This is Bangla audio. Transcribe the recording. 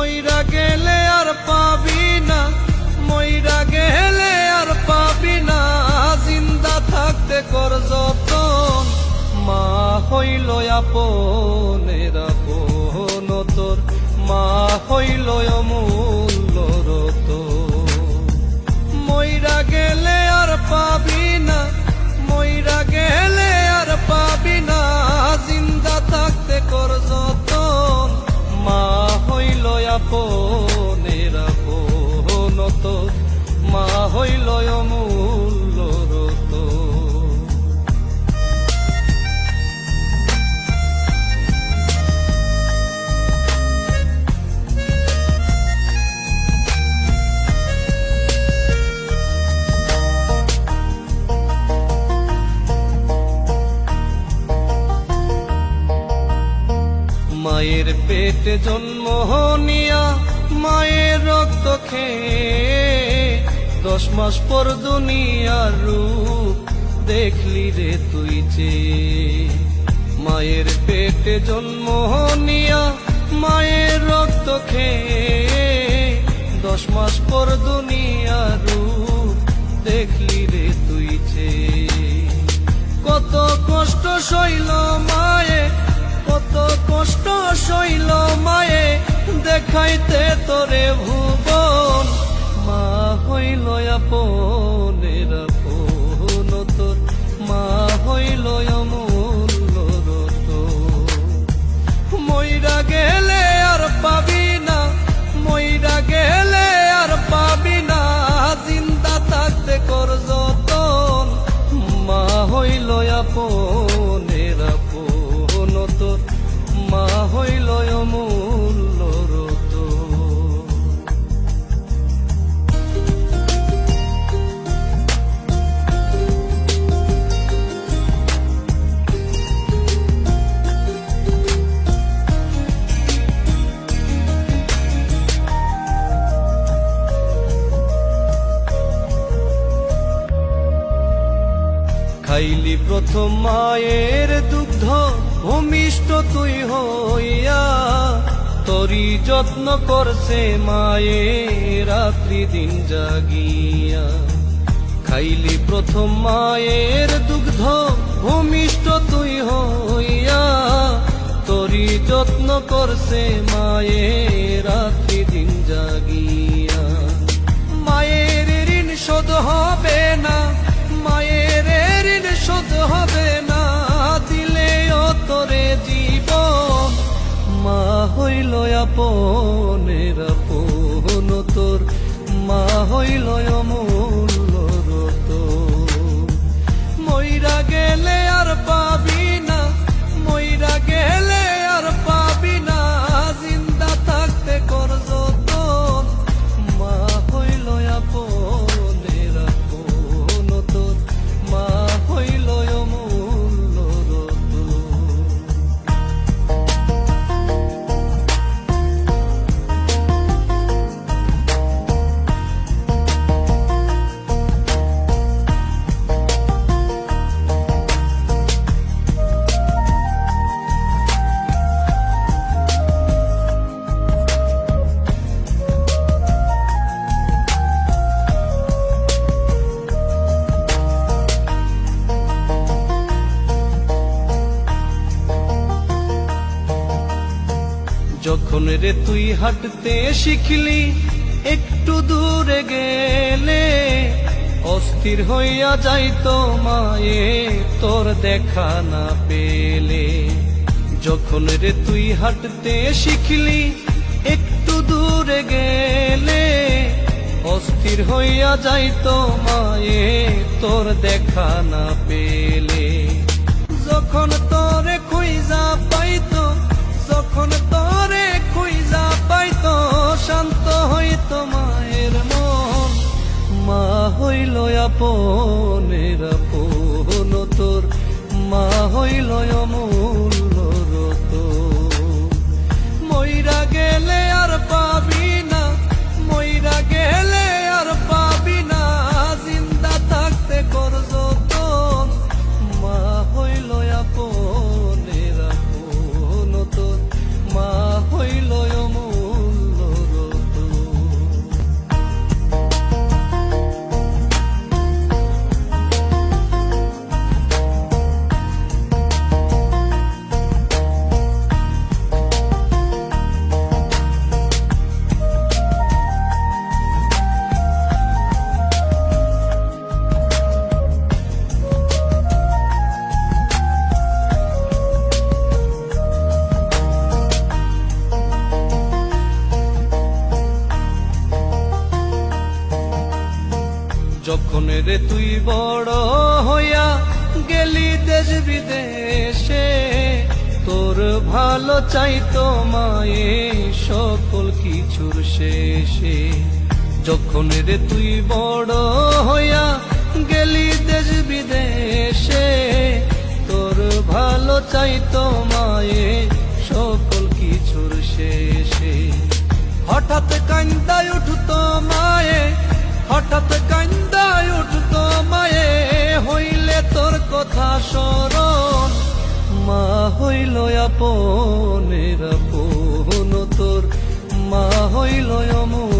মইরা গেলে আর পাবি না ময়রা গেলে আর পাবি না। জিন্দা থাকতে কর যতন, মা হইল আপন পেটে জন্ম নিয়া মায়ের রক্ত খেয়ে দশ মাস পর দুনিয়ার রূপ দেখলি রে তুই যে। মায়ের পেটে জন্ম নিয়া মায়ের রক্ত খেয়ে দশ মাস পর দুনিয়ার রূপ দেখলি রে তুই যে। কত কষ্ট সইল কষ্ট সইল মায়ে দেখাইতে তোরে ভুবন। মা হইল আপনের আপন তোর। মা হইল অমূল্য রতন। মইরা গেলে আর পাবি না, মইরা গেলে আর পাবি না। জিন্দা থাকতে কর যতন। মা হইল আপনের খাইলি প্রথম মায়ের দুগ্ধ, ভূমিষ্ঠ তুই হইয়া। তরি যত্ন করছে মায়ে রাত্রি দিন জাগিয়া। খাইলি প্রথম মায়ের দুগ্ধ, ভূমিষ্ঠ তুই হইয়া। তরি যত্ন করছে মায়ে রাত্রি দিন জাগিয়া। মায়ের ঋণ শোধ হবে না। আপনের আপন তোর মা হইল যখন রে তুই হাঁটতে শিখলি, একটু দূরে গেলে অস্থির হইয়া যাইতো মায়ে, তোর দেখা না পেলে। যখন রে তুই হাঁটতে শিখলি, একটু দূরে গেলে অস্থির হইয়া যাইতো মায়ে, তোর দেখা না পেলে। যখন তোরে খুঁজা হইল আপনের আপন তোর মা হইল অমূল্য রত মইরা গেলে যখন রে তুই বড় হইয়া গেলি দেশ বিদেশে, তোর ভালো চাইতো মায়ে সকল কিছুর শেষে। যখন রে তুই বড় হইয়া গেলি দেশ বিদেশে, তোর ভালো চাইতো মায়ে সকল কিছুর শেষে। হঠাৎ কান্দায় উঠতো আপনের আপন তোর মা হইল অমন